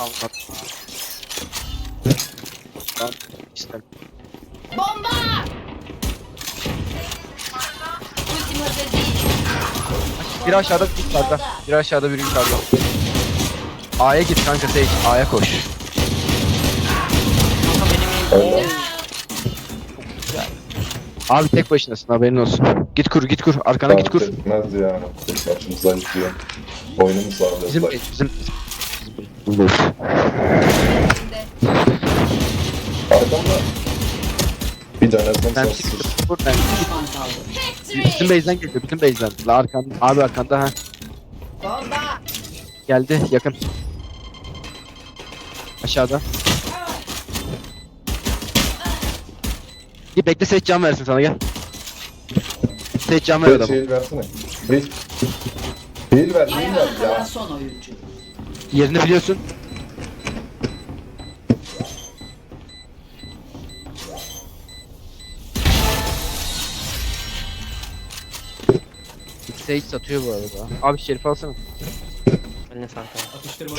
Anlat. Ben istem. Bomba! Ultim hazır değil. Bir aşağıda bir yukarıda. Bir aşağıda bir yukarıda. A'ya git kanka Sage. A'ya koş. Abi tek başınasın haberin olsun. Git kur git kur. Arkana git kur. Etmez ya. Tek başımıza gidiyor. Oyunumuz sağlıyor. Bizim bizim. Bizim Arkamda. Bir denesem Ben sensiz. siktir kur ben. Bizim base'den geliyor. Bizim base'den. La arkanda. Abi arkanda ha. Bomba! Geldi yakın. Aşağıda. Git bekle Sage can versin sana gel. Sage can ver adamı. heal versene. Heal. Heal ver, heal ver Ayakta kalan ya. son oyuncu. Yerini biliyorsun. Sage satıyor bu arada. Abi şerif alsana. Eline sağlık abi.